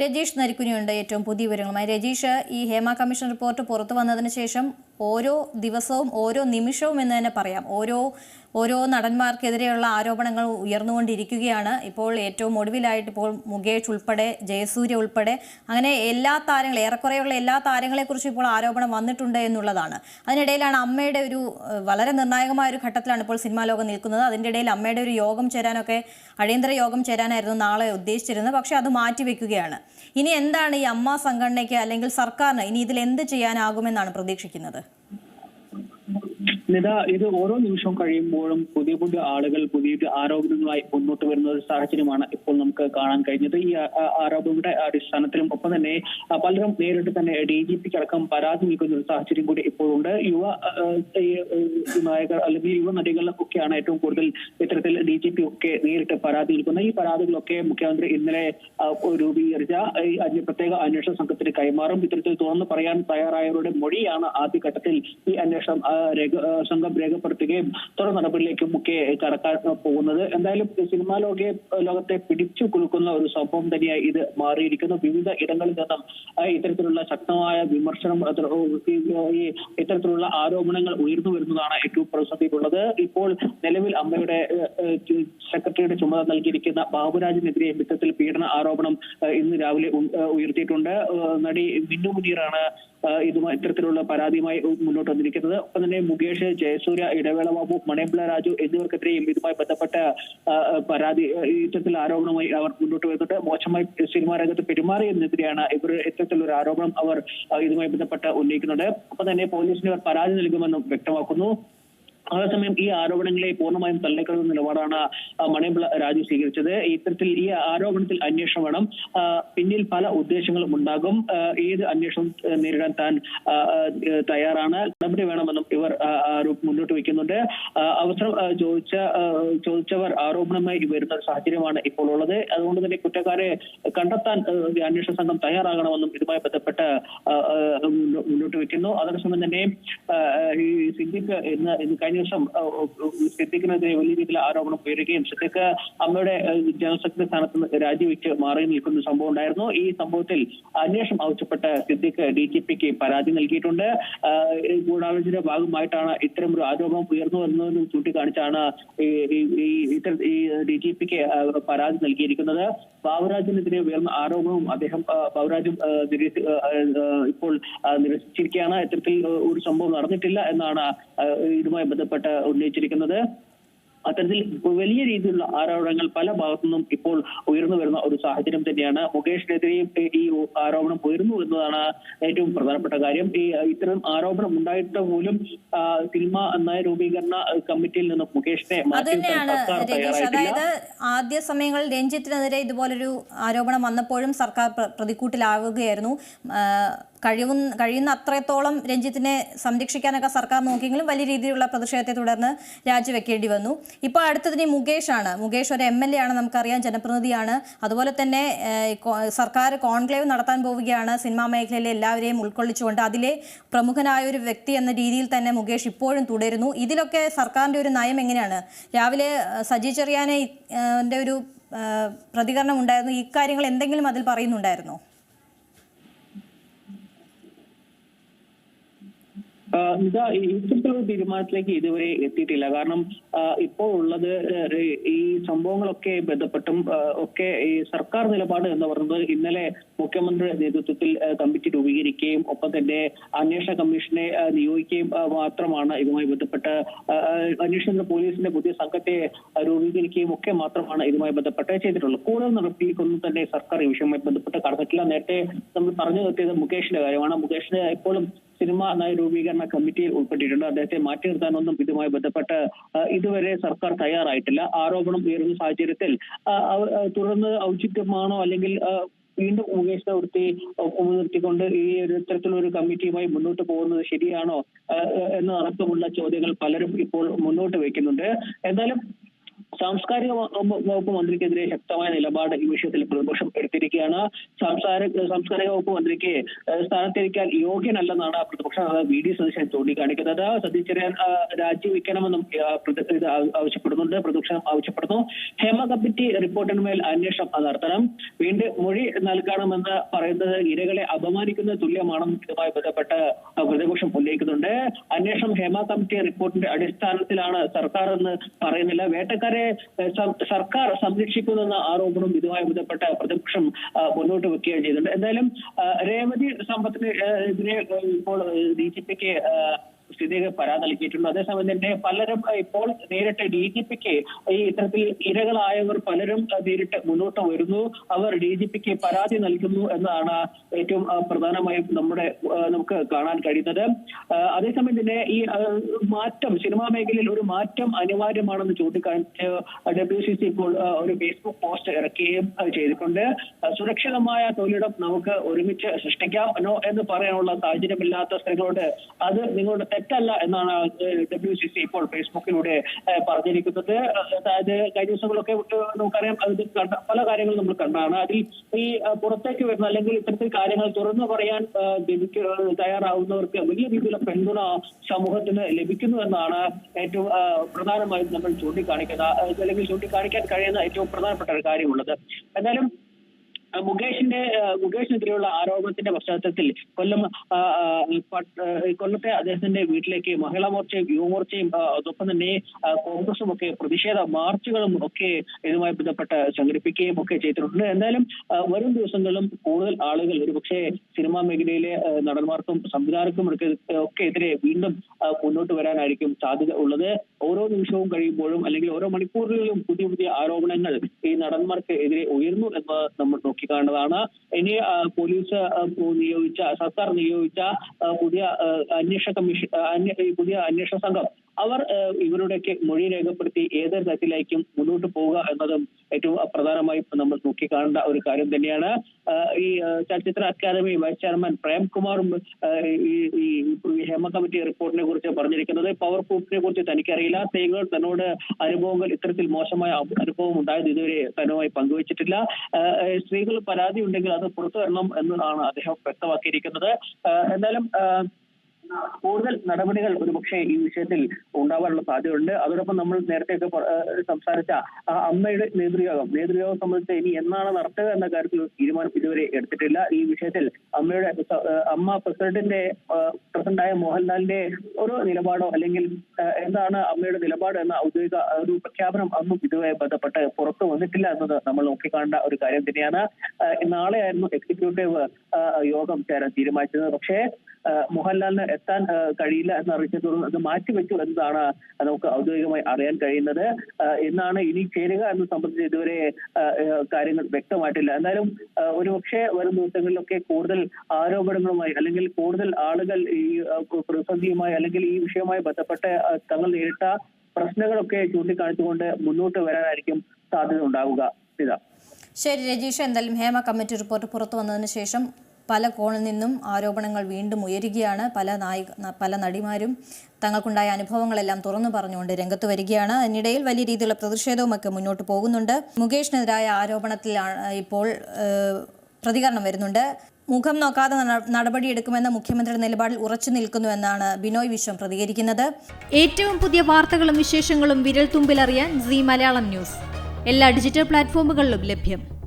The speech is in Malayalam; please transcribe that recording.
രജീഷ് നരിക്കുനിയുണ്ട്. ഏറ്റവും പുതിയ വിവരങ്ങളുമായി രജീഷ് ഈ ഹേമ കമ്മീഷൻ റിപ്പോർട്ട് പുറത്തു വന്നതിന് ശേഷം ഓരോ ദിവസവും ഓരോ നിമിഷവും എന്ന് തന്നെ പറയാം. ഓരോ ഓരോ നടന്മാർക്കെതിരെയുള്ള ആരോപണങ്ങൾ ഉയർന്നുകൊണ്ടിരിക്കുകയാണ്. ഇപ്പോൾ ഏറ്റവും ഒടുവിലായിട്ട് ഇപ്പോൾ മുകേഷ് ഉൾപ്പെടെ ജയസൂര്യ ഉൾപ്പെടെ അങ്ങനെ എല്ലാ താരങ്ങളും ഏറെക്കുറെയുള്ള എല്ലാ താരങ്ങളെക്കുറിച്ചും ഇപ്പോൾ ആരോപണം വന്നിട്ടുണ്ട് എന്നുള്ളതാണ്. അതിനിടയിലാണ് അമ്മയുടെ ഒരു വളരെ നിർണായകമായ ഒരു ഘട്ടത്തിലാണ് ഇപ്പോൾ സിനിമാ ലോകം നിൽക്കുന്നത്. അതിന്റെ ഇടയിൽ അമ്മയുടെ ഒരു യോഗം ചേരാനൊക്കെ അടിയന്തര യോഗം ചേരാനായിരുന്നു നാളെ ഉദ്ദേശിച്ചിരുന്നത്. പക്ഷേ അത് മാറ്റിവെക്കുകയാണ്. ഇനി എന്താണ് ഈ അമ്മ സംഘടനയ്ക്ക് അല്ലെങ്കിൽ സർക്കാരിന് ഇനി ഇതിൽ എന്ത് ചെയ്യാനാകുമെന്നാണ് പ്രതീക്ഷിക്കുന്നത്? നിത ഇത് ഓരോ നിമിഷവും കഴിയുമ്പോഴും പുതിയ പുതിയ ആളുകൾ പുതിയ ആരോപണങ്ങളുമായി മുന്നോട്ട് വരുന്ന ഒരു സാഹചര്യമാണ് ഇപ്പോൾ നമുക്ക് കാണാൻ കഴിഞ്ഞത്. ഈ ആരോപണങ്ങളുടെ അടിസ്ഥാനത്തിലും ഒപ്പം തന്നെ പലരും നേരിട്ട് തന്നെ ഡി ജി പിക്ക് അടക്കം പരാതി നൽകുന്ന ഒരു സാഹചര്യം കൂടി ഇപ്പോഴുണ്ട്. യുവ നായകർ അല്ലെങ്കിൽ യുവ നടികളിലൊക്കെയാണ് ഏറ്റവും കൂടുതൽ ഇത്തരത്തിൽ ഡി ജി പി ഒക്കെ നേരിട്ട് പരാതി നൽകുന്നത്. ഈ പരാതികളൊക്കെ മുഖ്യമന്ത്രി ഇന്നലെ രൂപീകരിച്ച. ഈ അന്വ- പ്രത്യേക അന്വേഷണ സംഘത്തിന് കൈമാറും. ഇത്തരത്തിൽ തുറന്നു പറയാൻ തയ്യാറായവരുടെ മൊഴിയാണ് ആദ്യഘട്ടത്തിൽ ഈ അന്വേഷണം സംഘം രേഖപ്പെടുത്തുകയും തുടർ നടപടിയിലേക്കും ഒക്കെ കടക്കാൻ പോകുന്നത്. എന്തായാലും സിനിമാ ലോക ലോകത്തെ പിടിച്ചു കുലുക്കുന്ന ഒരു സംഭവം തന്നെയായി ഇത് മാറിയിരിക്കുന്നു. വിവിധ ഇടങ്ങളിൽ നിന്നും ഇത്തരത്തിലുള്ള ശക്തമായ വിമർശനം ഈ- ഇത്തരത്തിലുള്ള ആരോപണങ്ങൾ ഉയർന്നു വരുന്നതാണ് ഏറ്റവും പ്രതിസന്ധിയിലുള്ളത്. ഇപ്പോൾ നിലവിൽ അമ്മയുടെ സെക്രട്ടറിയുടെ ചുമതല നൽകിയിരിക്കുന്ന ബാബുരാജിനെതിരെ മിത്തത്തിൽ പീഡന ആരോപണം ഇന്ന് രാവിലെ ഉയർത്തിയിട്ടുണ്ട്. നടി മിന്നു മുനീറാണ് ഇതുമായി ഇത്തരത്തിലുള്ള പരാതിയുമായി മുന്നോട്ട് വന്നിരിക്കുന്നത്. ഒപ്പം തന്നെ മുകേഷ് ജയസൂര്യ ഇടവേള ബാബു മണിയമ്പിള രാജു എന്നിവർക്കെതിരെയും ഇതുമായി ബന്ധപ്പെട്ട പരാതി ഇത്തരത്തിൽ ആരോപണമായി അവർ മുന്നോട്ട് വരുന്നുണ്ട്. മോശമായി സിനിമാ രംഗത്ത് പെരുമാറിയതിനെതിരെയാണ് ഇവർ ഇത്തരത്തിലൊരു ആരോപണം അവർ ഇതുമായി ബന്ധപ്പെട്ട് ഉന്നയിക്കുന്നുണ്ട്. ഒപ്പം തന്നെ പോലീസിന് പരാതി നൽകുമെന്നും വ്യക്തമാക്കുന്നു. അതേസമയം ഈ ആരോപണങ്ങളെ പൂർണമായും തള്ളിക്കളയുന്ന നിലപാടാണ് മണിയമ്പിള രാജു സ്വീകരിച്ചത്. ഇത്തരത്തിൽ ഈ ആരോപണത്തിൽ അന്വേഷണം വേണം. പിന്നിൽ പല ഉദ്ദേശങ്ങളും ഉണ്ടാകും. ഏത് അന്വേഷണം നേരിടാൻ താൻ തയ്യാറാണ്. നടപടി വേണമെന്നും ഇവർ മുന്നോട്ട് വയ്ക്കുന്നുണ്ട്. അവസരം ചോദിച്ച ചോദിച്ചവർ ആരോപണമായി വരുന്ന സാഹചര്യമാണ് ഇപ്പോൾ ഉള്ളത്. അതുകൊണ്ട് തന്നെ കുറ്റക്കാരെ കണ്ടെത്താൻ അന്വേഷണ സംഘം തയ്യാറാകണമെന്നും ഇതുമായി ബന്ധപ്പെട്ട് മുന്നോട്ട് വയ്ക്കുന്നു. അതേസമയം തന്നെ സിദ്ദിഖ് ഇന്ന് കഴിഞ്ഞ ആ, സിദ്ദിഖിനെതിരെ വലിയ രീതിയിൽ ആരോപണം ഉയരുകയും സിദ്ദിഖ് അമ്മയുടെ ജനറൽ സെക്രട്ടറി സ്ഥാനത്ത് രാജിവെച്ച് മാറി നിൽക്കുന്ന സംഭവം ഉണ്ടായിരുന്നു. ഈ സംഭവത്തിൽ അന്വേഷണം ആവശ്യപ്പെട്ട് സിദ്ദിഖ് ഡി ജി പിക്ക് പരാതി നൽകിയിട്ടുണ്ട്. ഗൂഢാലോചനയുടെ ഭാഗമായിട്ടാണ് ഇത്തരം ഒരു ആരോപണം ഉയർന്നു വരുന്നതെന്ന് ചൂണ്ടിക്കാണിച്ചാണ് ഇത്തരം ഈ ഡി ജി പിക്ക് പരാതി നൽകിയിരിക്കുന്നത്. ബാബുരാജിനെതിരെ ഉയർന്ന ആരോപണവും അദ്ദേഹം ബാബുരാജും ഇപ്പോൾ നിരസിച്ചിരിക്കുകയാണ്. ഇത്തരത്തിൽ ഒരു സംഭവം നടന്നിട്ടില്ല എന്നാണ് ഇതുമായി ബന്ധപ്പെട്ട് ഉന്നയിച്ചിരിക്കുന്നത്. അത്തരത്തിൽ വലിയ രീതിയിലുള്ള ആരോപണങ്ങൾ പല ഭാഗത്തു നിന്നും ഇപ്പോൾ ഉയർന്നു വരുന്ന ഒരു സാഹചര്യം തന്നെയാണ്. മുകേഷിനെതിരെയും ഈ- ആരോപണം ഉയർന്നു എന്നതാണ് ഏറ്റവും പ്രധാനപ്പെട്ട കാര്യം. ഈ ഇത്തരം ആരോപണം ഉണ്ടായിട്ട് പോലും സിനിമ നയ രൂപീകരണ കമ്മിറ്റിയിൽ നിന്നും മുകേഷിനെ അതായത് ആദ്യ സമയങ്ങളിൽ രഞ്ജിത്തിനെതിരെ ഇതുപോലൊരു ആരോപണം വന്നപ്പോഴും സർക്കാർ പ്ര- പ്രതിക്കൂട്ടിലാവുകയായിരുന്നു. ആ, കഴിവുന്ന കഴിയുന്ന അത്രത്തോളം രഞ്ജിത്തിനെ സംരക്ഷിക്കാനൊക്കെ സർക്കാർ നോക്കിയെങ്കിലും വലിയ രീതിയിലുള്ള പ്രതിഷേധത്തെ തുടർന്ന് രാജിവെക്കേണ്ടി വന്നു. ഇപ്പോൾ അടുത്തതിന് മുകേഷാണ് മുകേഷ് ഒരു എം എൽ എ ആണ് നമുക്കറിയാം ജനപ്രതിനിധിയാണ്. അതുപോലെ തന്നെ സർക്കാർ കോൺക്ലേവ് നടത്താൻ പോവുകയാണ് സിനിമാ മേഖലയിലെ എല്ലാവരെയും ഉൾക്കൊള്ളിച്ചുകൊണ്ട്. അതിലെ പ്രമുഖനായ ഒരു വ്യക്തി എന്ന രീതിയിൽ തന്നെ മുകേഷ് ഇപ്പോഴും തുടരുന്നു. ഇതിലൊക്കെ സർക്കാരിന്റെ ഒരു നയം എങ്ങനെയാണ്? രാവിലെ സജി ചെറിയാനെ ഒരു പ്രതികരണം ഉണ്ടായിരുന്നു. ഇക്കാര്യങ്ങൾ എന്തെങ്കിലും അതിൽ പറയുന്നുണ്ടായിരുന്നോ? ഇതാ ഈ ഇത്തരത്തിലുള്ള തീരുമാനത്തിലേക്ക് ഇതുവരെ എത്തിയിട്ടില്ല. കാരണം ഇപ്പോൾ ഉള്ളത് ഈ സംഭവങ്ങളൊക്കെ ബന്ധപ്പെട്ടും ഒക്കെ ഈ സർക്കാർ നിലപാട് എന്ന് പറയുന്നത് ഇന്നലെ മുഖ്യമന്ത്രിയുടെ നേതൃത്വത്തിൽ കമ്മിറ്റി രൂപീകരിക്കുകയും ഒപ്പം തന്നെ അന്വേഷണ കമ്മീഷനെ നിയോഗിക്കുകയും മാത്രമാണ് ഇതുമായി ബന്ധപ്പെട്ട് അന്വേഷിക്കുന്ന പോലീസിന്റെ പുതിയ സംഘത്തെ രൂപീകരിക്കുകയും ഒക്കെ മാത്രമാണ് ഇതുമായി ബന്ധപ്പെട്ട് ചെയ്തിട്ടുള്ളത്. കൂടുതൽ നടപ്പിലേക്കൊന്നും തന്നെ സർക്കാർ ഈ വിഷയവുമായി ബന്ധപ്പെട്ട് കടന്നിട്ടില്ല. നേരത്തെ നമ്മൾ പറഞ്ഞു നിർത്തിയത് മുകേഷിന്റെ കാര്യമാണ്. മുകേഷിന് ഇപ്പോഴും സിനിമ നയ രൂപീകരണ കമ്മിറ്റിയിൽ ഉൾപ്പെട്ടിട്ടുണ്ട്. അദ്ദേഹത്തെ മാറ്റി നിർത്താനൊന്നും ഇതുമായി ബന്ധപ്പെട്ട് ഇതുവരെ സർക്കാർ തയ്യാറായിട്ടില്ല. ആരോപണം ഉയരുന്ന സാഹചര്യത്തിൽ തുടർന്ന് ഔചിത്യമാണോ അല്ലെങ്കിൽ വീണ്ടും മുകേഷ് നിർത്തി നിർത്തിക്കൊണ്ട് ഈ ഒരു ഇത്തരത്തിലൊരു കമ്മിറ്റിയുമായി മുന്നോട്ട് പോകുന്നത് ശരിയാണോ എന്നതടക്കമുള്ള ചോദ്യങ്ങൾ പലരും ഇപ്പോൾ മുന്നോട്ട് വയ്ക്കുന്നുണ്ട്. എന്തായാലും സാംസ്കാരിക വകുപ്പ് മന്ത്രിക്കെതിരെ ശക്തമായ നിലപാട് ഈ വിഷയത്തിൽ പ്രതിപക്ഷം എടുത്തിരിക്കുകയാണ്. സാംസ്കാരിക സാംസ്കാരിക വകുപ്പ് മന്ത്രിക്ക് സ്ഥാനത്തിരിക്കാൻ യോഗ്യനല്ലെന്നാണ് പ്രതിപക്ഷ നേതാവ് വി. ഡി. സതീശൻ ചൂണ്ടിക്കാണിക്കുന്നത്. സതീശ് ചെറിയാൻ രാജിവെക്കണമെന്നും ആവശ്യപ്പെടുന്നുണ്ട്. പ്രതിപക്ഷം ആവശ്യപ്പെടുന്നു. ഹേമ കമ്മിറ്റി റിപ്പോർട്ടിന്മേൽ അന്വേഷണം നടത്തണം. വീണ്ടും മൊഴി നൽകണമെന്ന് പറയുന്നത് ഇരകളെ അപമാനിക്കുന്ന തുല്യമാണെന്നും ഇതുമായി ബന്ധപ്പെട്ട് പ്രതിപക്ഷം ഉന്നയിക്കുന്നുണ്ട്. അന്വേഷണം ഹേമ കമ്മിറ്റി റിപ്പോർട്ടിന്റെ അടിസ്ഥാനത്തിലാണ് സർക്കാർ എന്ന് പറയുന്നില്ല. വേട്ടക്കാരെ സർക്കാർ സംരക്ഷിക്കുന്നെന്ന ആരോപണം ഇതുമായി ബന്ധപ്പെട്ട പ്രതിപക്ഷം മുന്നോട്ട് വെക്കുകയും ചെയ്തിട്ടുണ്ട്. എന്തായാലും രേവതി സമ്പത്തിന് ഇപ്പോൾ ഡി ജി പിക്ക് സ്ഥിതിക്ക് പരാതി നൽകിയിട്ടുണ്ട് അതേസമയം തന്നെ പലരും ഇപ്പോൾ നേരിട്ട് ഡി ജി പിക്ക് ഈ ഇത്തരത്തിൽ ഇരകളായവർ പലരും നേരിട്ട് മുന്നോട്ട് വരുന്നു. അവർ ഡി ജി പിക്ക് പരാതി നൽകുന്നു എന്നാണ് ഏറ്റവും പ്രധാനമായും നമ്മുടെ നമുക്ക് കാണാൻ കഴിയുന്നത്. അതേസമയം തന്നെ ഈ മാറ്റം സിനിമാ മേഖലയിൽ ഒരു മാറ്റം അനിവാര്യമാണെന്ന് ചൂണ്ടിക്കാണിച്ച് ഡബ്ല്യു സി സി ഇപ്പോൾ ഒരു ഫേസ്ബുക്ക് പോസ്റ്റ് ഇറക്കുകയും ചെയ്തിട്ടുണ്ട്. സുരക്ഷിതമായ തൊഴിലിടം നമുക്ക് ഒരുമിച്ച് സൃഷ്ടിക്കാം. എന്ന് പറയാനുള്ള സാഹചര്യമില്ലാത്ത സ്ത്രീകളോട് അത് നിങ്ങളുടെ തെറ്റല്ല എന്നാണ് ഡബ്ല്യു സി സി ഇപ്പോൾ ഫേസ്ബുക്കിലൂടെ പറഞ്ഞിരിക്കുന്നത്. അതായത് കഴിഞ്ഞ ദിവസങ്ങളൊക്കെ നമുക്കറിയാം അത് പല കാര്യങ്ങളും നമ്മൾ കണ്ടാണ്. അതിൽ ഈ പുറത്തേക്ക് വരുന്ന അല്ലെങ്കിൽ ഇത്തരത്തിൽ കാര്യങ്ങൾ തുറന്നു പറയാൻ തയ്യാറാവുന്നവർക്ക് വലിയ രീതിയിലുള്ള പിന്തുണ സമൂഹത്തിന് ലഭിക്കുന്നു എന്നാണ് ഏറ്റവും പ്രധാനമായും നമ്മൾ ചൂണ്ടിക്കാണിക്കുന്ന അല്ലെങ്കിൽ ചൂണ്ടിക്കാണിക്കാൻ കഴിയുന്ന ഏറ്റവും പ്രധാനപ്പെട്ട ഒരു കാര്യമുള്ളത്. എന്തായാലും ആ, മുകേഷിന്റെ മുകേഷിനെതിരെയുള്ള ആരോപണത്തിന്റെ പശ്ചാത്തലത്തിൽ കൊല്ലം കൊല്ലത്തെ അദ്ദേഹത്തിന്റെ വീട്ടിലേക്ക് മഹിളാ മോർച്ചയും യുവമോർച്ചയും അതൊപ്പം തന്നെ കോൺഗ്രസും ഒക്കെ പ്രതിഷേധ മാർച്ചുകളും ഒക്കെ ഇതുമായി ബന്ധപ്പെട്ട് സംഘടിപ്പിക്കുകയും ഒക്കെ ചെയ്തിട്ടുണ്ട്. എന്തായാലും വരും ദിവസങ്ങളിലും കൂടുതൽ ആളുകൾ ഒരുപക്ഷെ സിനിമാ മേഖലയിലെ നടന്മാർക്കും സംവിധായകർക്കും ഒക്കെ എതിരെ വീണ്ടും മുന്നോട്ട് വരാനായിരിക്കും സാധ്യത ഉള്ളത്. ഓരോ നിമിഷവും കഴിയുമ്പോഴും അല്ലെങ്കിൽ ഓരോ മണിക്കൂറുകളിലും പുതിയ പുതിയ ആരോപണങ്ങൾ ഈ നടന്മാർക്ക് എതിരെ ഉയർന്നു എന്ന് നമ്മൾ നോക്കിക്കാണുന്നതാണ് ഇനി പോലീസ് നിയോഗിച്ച സർക്കാർ നിയോഗിച്ച പുതിയ അന്വേഷണ കമ്മീഷൻ പുതിയ അന്വേഷണ സംഘം അവർ ഇവരുടെയൊക്കെ മൊഴി രേഖപ്പെടുത്തി ഏത് തരത്തിലേക്കും മുന്നോട്ട് പോവുക എന്നതും ഏറ്റവും പ്രധാനമായി നമ്മൾ നോക്കിക്കാണേണ്ട ഒരു കാര്യം തന്നെയാണ്. ഈ ചലച്ചിത്ര അക്കാദമി വൈസ് ചെയർമാൻ പ്രേംകുമാറും ഈ ഹേമ കമ്മിറ്റി റിപ്പോർട്ടിനെ കുറിച്ച് പറഞ്ഞിരിക്കുന്നത് പവർ പ്രൂഫിനെ കുറിച്ച് തനിക്കറിയില്ല. തെയ്യങ്ങൾ തന്നോട് അനുഭവങ്ങൾ ഇത്തരത്തിൽ മോശമായ അനുഭവം ഉണ്ടായത് ഇതുവരെ തന്നുമായി പങ്കുവച്ചിട്ടില്ല. സ്ത്രീകൾ പരാതി ഉണ്ടെങ്കിൽ അത് പുറത്തു വരണം എന്നാണ് അദ്ദേഹം വ്യക്തമാക്കിയിരിക്കുന്നത്. എന്തായാലും കൂടുതൽ നടപടികൾ ഒരുപക്ഷെ ഈ വിഷയത്തിൽ ഉണ്ടാവാനുള്ള സാധ്യതയുണ്ട്. അതോടൊപ്പം നമ്മൾ നേരത്തെയൊക്കെ സംസാരിച്ച ആ അമ്മയുടെ നേതൃയോഗം. നേതൃയോഗം സംബന്ധിച്ച് ഇനി എന്നാണ് നടത്തുക എന്ന കാര്യത്തിൽ തീരുമാനം ഇതുവരെ എടുത്തിട്ടില്ല. ഈ വിഷയത്തിൽ അമ്മയുടെ അമ്മ പ്രസിഡന്റിന്റെ പ്രസിഡന്റായ മോഹൻലാലിന്റെ ഒരു നിലപാടോ അല്ലെങ്കിൽ എന്താണ് അമ്മയുടെ നിലപാട് എന്ന ഔദ്യോഗിക ഒരു പ്രഖ്യാപനം അന്നും ഇതുമായി ബന്ധപ്പെട്ട് പുറത്തു വന്നിട്ടില്ല എന്നത് നമ്മൾ നോക്കിക്കാണേണ്ട ഒരു കാര്യം തന്നെയാണ്. നാളെയായിരുന്നു എക്സിക്യൂട്ടീവ് യോഗം ചേരാൻ തീരുമാനിച്ചത്. പക്ഷേ മോഹൻലാലിന് എത്താൻ കഴിയില്ല എന്ന് അറിയിച്ച തുടർന്ന് അത് മാറ്റിവെച്ചു എന്നതാണ് നമുക്ക് ഔദ്യോഗികമായി അറിയാൻ കഴിയുന്നത്. എന്നാണ് ഇനി ചേരുക എന്ന് സംബന്ധിച്ച് ഇതുവരെ കാര്യങ്ങൾ വ്യക്തമായിട്ടില്ല. എന്തായാലും ഒരുപക്ഷെ വരും ദിവസങ്ങളിലൊക്കെ കൂടുതൽ ആരോപണങ്ങളുമായി അല്ലെങ്കിൽ കൂടുതൽ ആളുകൾ ഈ പ്രതിസന്ധിയുമായി അല്ലെങ്കിൽ ഈ വിഷയവുമായി ബന്ധപ്പെട്ട് തങ്ങൾ നേരിട്ട പ്രശ്നങ്ങളൊക്കെ ചൂണ്ടിക്കാണിച്ചുകൊണ്ട് മുന്നോട്ട് വരാനായിരിക്കും സാധ്യത ഉണ്ടാവുക. ശരി രജീഷ് എന്തായാലും ഹേമ കമ്മിറ്റി റിപ്പോർട്ട് പുറത്തു വന്നതിന് ശേഷം പല കോണിൽ നിന്നും ആരോപണങ്ങൾ വീണ്ടും ഉയരുകയാണ്. പല നായിക പല നടിമാരും തങ്ങൾക്കുണ്ടായ അനുഭവങ്ങളെല്ലാം തുറന്നു പറഞ്ഞുകൊണ്ട് രംഗത്ത് വരികയാണ്. അതിനിടയിൽ വലിയ രീതിയിലുള്ള പ്രതിഷേധവുമൊക്കെ മുന്നോട്ട് പോകുന്നുണ്ട്. മുകേഷിനെതിരായ ആരോപണത്തിലാണ് ഇപ്പോൾ പ്രതികരണം വരുന്നുണ്ട്. മുഖം നോക്കാതെ നട- നടപടിയെടുക്കുമെന്ന മുഖ്യമന്ത്രിയുടെ നിലപാടിൽ ഉറച്ചു നിൽക്കുന്നുവെന്നാണ് ബിനോയ് വിശ്വം പ്രതികരിക്കുന്നത്. ഏറ്റവും പുതിയ വാർത്തകളും വിശേഷങ്ങളും വിരൽ തുമ്പിലറിയാൻ സി മലയാളം ന്യൂസ്. എല്ലാ ഡിജിറ്റൽ പ്ലാറ്റ്ഫോമുകളിലും ലഭ്യം.